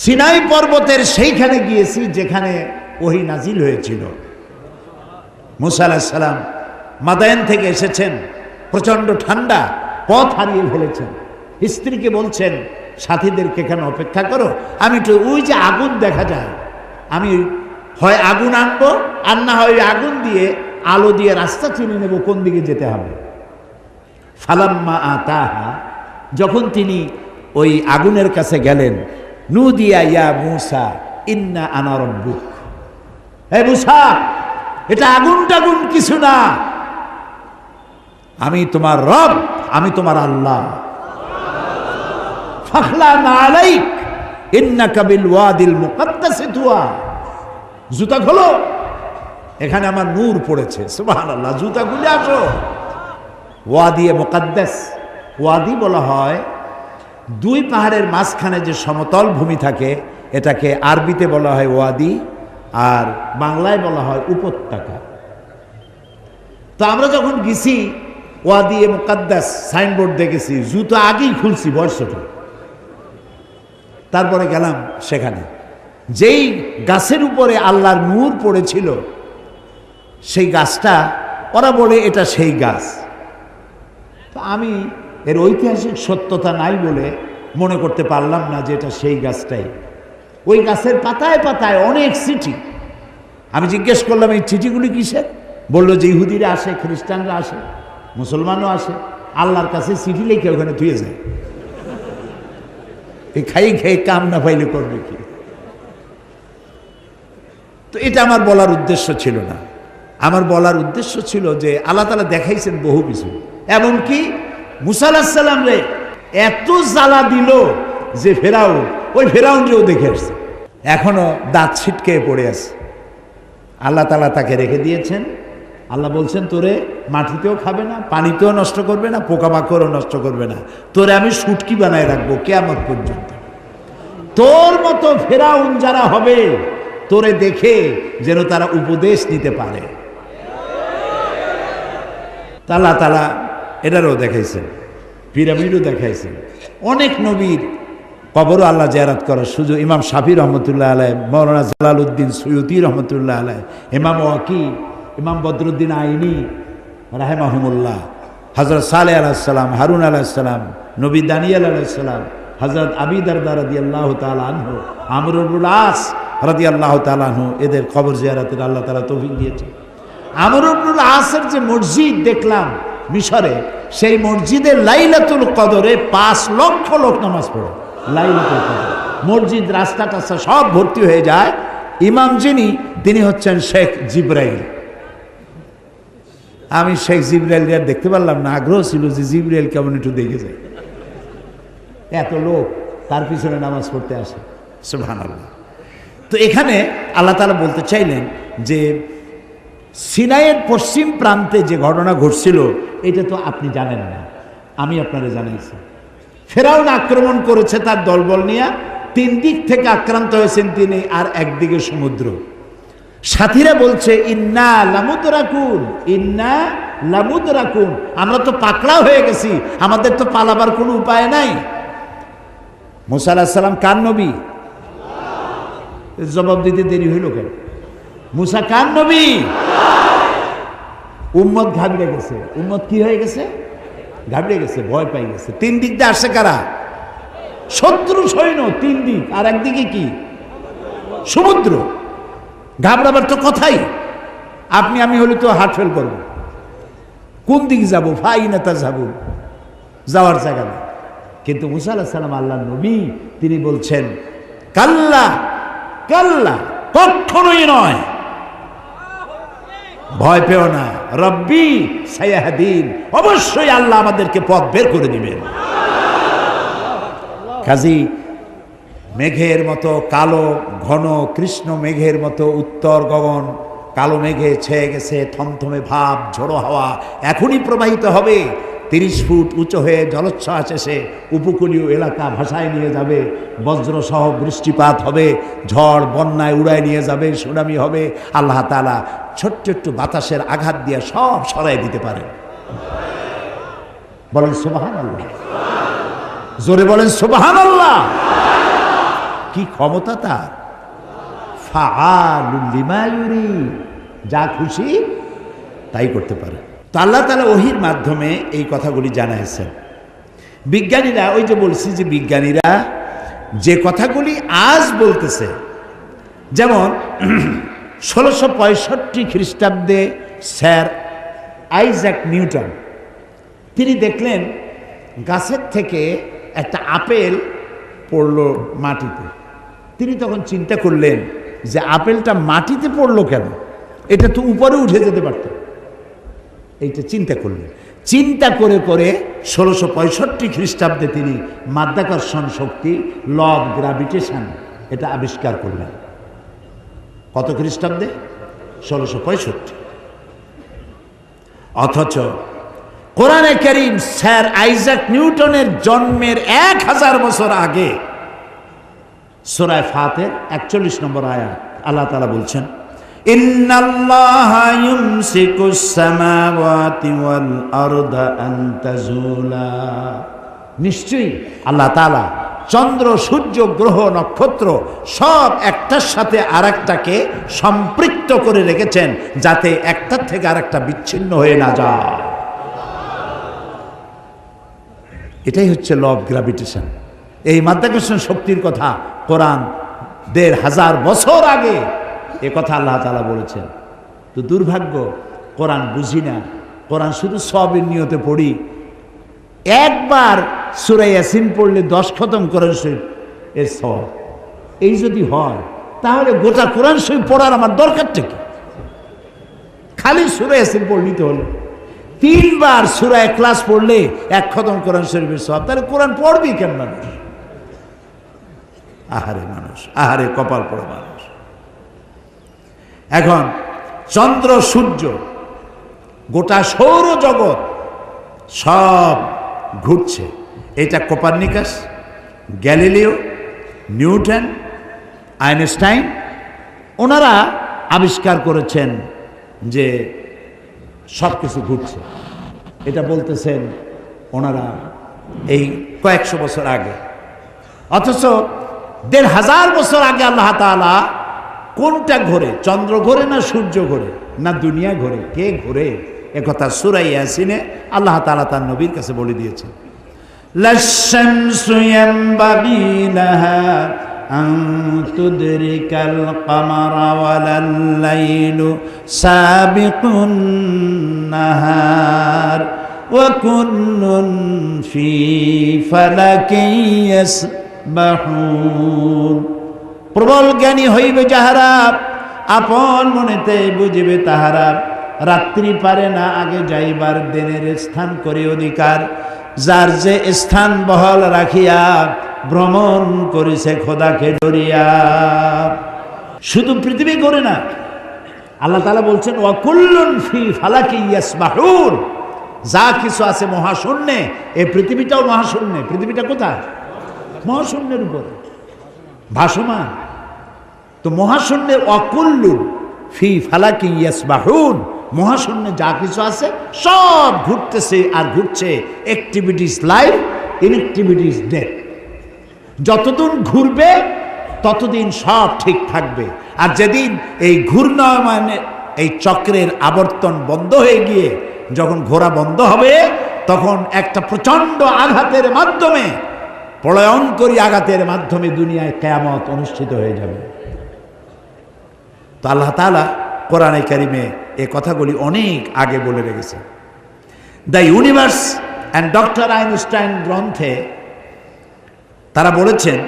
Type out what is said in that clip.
Sinai পর্বতের সেইখানে গিয়েছি যেখানে ওহি নাজিল হয়েছিল। মুসা আলাহিসাল্লাম মাদায়ন থেকে এসেছেন, প্রচণ্ড ঠান্ডা, পথ হারিয়ে ফেলেছেন। স্ত্রীকে বলছেন, সাথীদেরকে কেন অপেক্ষা করো? আমি একটু ওই যে আগুন দেখা যায়, আমি হয় আগুন আনব, আর না হয় আগুন দিয়ে আলো দিয়ে রাস্তা চিনে নেব, কোন দিকে যেতে হবে? ফালাম্মা আতাহা, যখন তিনি ওই আগুনের কাছে গেলেন নুদিয়া ইয়া মুসা, ইন্না আনা রব্বুক। হে মুসা, এটা আগুন টাগুন কিছু না। আমি তোমার রব, আমি তোমার আল্লাহ। ফাখলা না আলাইক ইন্না কাবিল ওয়াদিল মুকাদ্দাসে তুয়া জুতা খোলো। এখানে আমার নূর পড়েছে, সুবহানাল্লাহ, জুতা খুলে আসো। ওয়াদিয়ে মোকাদ্দাস, ওয়াদি বলা হয় দুই পাহাড়ের মাঝখানে যে সমতল ভূমি থাকে, এটাকে আরবিতে বলা হয় ওয়াদি আর বাংলায় বলা হয় উপত্যকা। তো আমরা যখন গেছি, ওয়াদি এ মোকাদ্দাস সাইনবোর্ড দেখেছি, জুতো আগেই খুলছি ছোট। তারপরে গেলাম সেখানে। যেই গাছের উপরে আল্লাহর নূর পড়েছিল, সেই গাছটা, ওরা বলে এটা সেই গাছ। তো আমি এর ঐতিহাসিক সত্যতা নাই বলে মনে করতে পারলাম না যে এটা সেই গাছটাই। ওই গাছের পাতায় পাতায় অনেক চিঠি। আমি জিজ্ঞেস করলাম, এই চিঠিগুলি কিসের? বলল, যে ইহুদিরা আসে, খ্রিস্টানরা আসে, মুসলমানও আসে, আল্লাহর কাছে চিঠি লিখে ওখানে ধুয়ে যায়। এই খাই খাই কাম না পাইলে করবে কি? তো এটা আমার বলার উদ্দেশ্য ছিল না। আমার বলার উদ্দেশ্য ছিল যে আল্লাহ তালা দেখাইছেন বহু কিছু। এমনকি মুসাল্লাম রে, এত জ্বালা দিল যে ফেরাউন ওই ফেরাউনরেও দেখে আসছে। এখনও দাঁত ছিটকে পড়ে আছে। আল্লাহ তালা তাকে রেখে দিয়েছেন। আল্লাহ বলছেন, তোরে মাটিতেও খাবে না, পানিতেও নষ্ট করবে না, পোকামাকড়ও নষ্ট করবে না। তোরে আমি সুটকি বানায় রাখব কেমন পর্যন্ত। তোর মতো ফেরাউন যারা হবে, তোরে দেখে যেন তারা উপদেশ নিতে পারে। তালা তালা এটারও দেখাইছেন। পিরামিডও দেখাইছেন অনেক নবীর কবরও আল্লাহ জেরাত করার সুযোগ। ইমাম শাফি রহমতুল্লাহ আলাই মৌলানা জালাল উদ্দিন সৈয়দি রহমতুল্লাহ আলাই ইমাম ওয়াকি, ইমাম বদরুদ্দিন আইনি রাহেমাহমুল্লাহ হজরত সালে আলাহিসাল্লাম হারুন আলাহিসাল্লাম নবী দানিয়াল আলাহিসাল্লাম হজরত আবিদার রাদি আল্লাহ তালহ আমরুল আস রাদি আল্লাহ তালহ এদের খবর জিয়ারাতের আল্লাহ তালা তৌফিক দিয়েছে আমরুল আসের যে মসজিদ দেখলাম মিশরে, সেই মসজিদে লাইলাতুল কদরে পাঁচ লক্ষ লোক নামাজ পড়ে। লাইলাতুল কদর। মসজিদ, রাস্তা টাস্তা সব ভর্তি হয়ে যায়। ইমাম যিনি, তিনি হচ্ছেন শেখ জিব্রাইল। আমি শেখ জিব্রাইল আর দেখতে পারলাম না, আগ্রহ ছিল যে জিব্রাইল কেমন একটু দেখে যায়। এত লোক তার পিছনে নামাজ পড়তে আসে। সুবহান তো এখানে আল্লাহ তালা বলতে চাইলেন যে সিনাইয়ের পশ্চিম প্রান্তে যে ঘটনা ঘটছিল, এটা তো আপনি জানেন না। আমি আপনারা জানাইছি। ফেরাউন আক্রমণ করেছে তার দলবল নিয়ে, তিন দিক থেকে আক্রান্ত হয়েছেন তিনি আর একদিকে সমুদ্র। সাথীরা বলছে, ইন্না লামুদ রাখুন ইন্না লামুদ রাকুন আমরা তো পাকড়া হয়ে গেছি, আমাদের তো পালাবার কোনো উপায় নাই। মুসা আলাহিসাল্লাম কার নবী? জবাব দিতে দেরি হইল কেন? মুসা কার নবী? উম্মত ঘাবড়ে গেছে। উম্মত কি হয়ে গেছে? ঘাবড়ে গেছে, ভয় পাই গেছে। তিন দিক দিয়ে আসছে কারা? শত্রু সৈন্য, তিন দিক। আর একদিকে কি? সমুদ্র। ঘাবড়াবার তো কথাই। আপনি, আমি হলে তো হার্ট ফেল করব। কোন দিক যাব? ফাই নেতা যাব। যাওয়ার জায়গা নেই। কিন্তু মুসা আল্লাহ সাল্লাম আল্লাহ নবী, তিনি বলছেন, কাল্লা কাল্লা কখনোই নয়। ভয় পেও না। রব্বি সায়াহাদিন, অবশ্যই আল্লাহ আমাদেরকে পথ বের করে দিবেন। কাজী মেঘের মতো কালো, ঘন, কৃষ্ণ মেঘের মতো উত্তর গগন, কালো মেঘে ছেয়ে গেছে থমথমে ভাব, ঝোড়ো হাওয়া, এখনই প্রবাহিত হবে। তিরিশ ফুট উঁচু হয়ে জলোচ্ছ্বাস এসে উপকূলীয় এলাকা ভাসায় নিয়ে যাবে। বজ্রসহ বৃষ্টিপাত হবে, ঝড় বন্যায় উড়ায় নিয়ে যাবে, সুনামি হবে। আল্লাহ তালা ছোট্ট একটু বাতাসের আঘাত দিয়ে সব সরাই দিতে পারে। বলেন সুবাহান আল্লাহ জোরে বলেন সুবাহান আল্লাহ কি ক্ষমতা তার? ইউরিদ। যা খুশি তাই করতে পারে। তো আল্লাহ তালা ওহির মাধ্যমে এই কথাগুলি জানাইছেন। বিজ্ঞানীরা ওই যে বলছি যে বিজ্ঞানীরা যে কথাগুলি আজ বলতেছে, যেমন ষোলোশো পঁয়ষট্টি খ্রিস্টাব্দে স্যার আইজ্যাক নিউটন, তিনি দেখলেন গাছের থেকে একটা আপেল পড়ল মাটিতে। তিনি তখন চিন্তা করলেন যে আপেলটা মাটিতে পড়ল কেন? এটা তো উপরে উঠে যেতে পারত। এইটা চিন্তা করলেন। চিন্তা করে করে ষোলোশো পঁয়ষট্টি খ্রিস্টাব্দে তিনি মাধ্যাকর্ষণ শক্তি ল অফ গ্রাভিটেশন এটা আবিষ্কার করলেন। কত খ্রিস্টাব্দে? ষোলোশো পঁয়ষট্টি। অথচ কোরআনে করিম স্যার আইজাক নিউটনের জন্মের এক হাজার বছর আগে সোরায় ফাতের একচল্লিশ নম্বর আয়া আল্লাহ তালা বলছেন إن الله يمسك السماوات والأرض أن تزولا নিশ্চয়ই আল্লাহ তালা চন্দ্র সূর্য গ্রহ নক্ষত্র সব একটার সাথে আরেকটাকে সম্পৃক্ত করে রেখেছেন যাতে একটার থেকে আরেকটা বিচ্ছিন্ন হয়ে না যায় এটাই হচ্ছে ল অফ গ্রাভিটেশন এই মাধ্যাকর্ষণ শক্তির কথা কোরআন দেড় হাজার বছর আগে এ কথা আল্লাহ তালা বলেছেন। তো দুর্ভাগ্য, কোরআন বুঝি না। কোরআন শুধু সবের নিয়তে পড়ি। একবার সুরাই ইয়াসিন পড়লে দশ খতম কোরআন শরীফ, এর সব এই যদি হয়, তাহলে গোটা কোরআন শরীফ পড়ার আমার দরকারটা কি? খালি সুরাই ইয়াসিন পড়লি তো হলো। তিনবার সুরা এক ক্লাস পড়লে এক খতম কোরআন শরীফের সব তাহলে কোরআন পড়বি কেন মানুষ? আহারে মানুষ, আহারে কপাল পড়া মানুষ এখন চন্দ্র, সূর্য, গোটা সৌরজগৎ সব ঘুরছে। এটা কোপার্নিকাস, গ্যালিলিও, নিউটন, আইনস্টাইন, ওনারা আবিষ্কার করেছেন যে সব কিছু ঘুরছে। এটা বলতেছেন ওনারা এই কয়েকশো বছর আগে। অথচ দেড় হাজার বছর আগে আল্লাহ তাআলা কোনটা ঘোরে? চন্দ্র ঘোরে না সূর্য ঘোরে? না দুনিয়া ঘোরে? কে ঘোরে? একথা সুরাই আসিনে আল্লাহ তালা তার নবীর কাছে বলে দিয়েছে ফি বাহুন প্রবল জ্ঞানী হইবে যাহারা, আপন মনেতে বুঝিবে তাহারা, রাত্রি পারে না আগে যাইবার দিনের স্থান করে অধিকার। যার যে স্থান বহল রাখিয়া ভ্রমণ করেছে খোদাকে ডরিয়া। শুধু পৃথিবী করে না, আল্লাহ তালা বলছেন ওয়াকুল্লুন ফি ফালাকি ইয়াসবাহুন। যা কিছু আছে মহাশূন্যে এই পৃথিবীটাও মহাশূন্যে। পৃথিবীটা কোথায়? মহাশূন্যের উপরে। ভাসমান। তো মহাশূন্যে অকুল্লু ফি ফালাকি ইয়াসবাহুন। মহাশূন্যে যা কিছু আছে সব ঘুরতেছে আর ঘুরছে অ্যাক্টিভিটিস লাইফ ইনএক্টিভিটিস ডেথ যতদিন ঘুরবে, ততদিন সব ঠিক থাকবে। আর যেদিন এই ঘূর্ণয়মানে এই চক্রের আবর্তন বন্ধ হয়ে গিয়ে যখন ঘোরা বন্ধ হবে, তখন একটা প্রচণ্ড আঘাতের মাধ্যমে, প্রলয়ঙ্করী আঘাতের মাধ্যমে দুনিয়ায় কেয়ামত অনুষ্ঠিত হয়ে যাবে। তো আল্লাহ তালা কোরআনে কারিমে এ কথাগুলি অনেক আগে বলে রেখেছে। The universe and doctor Einstein গ্রন্থে তারা বলেছেন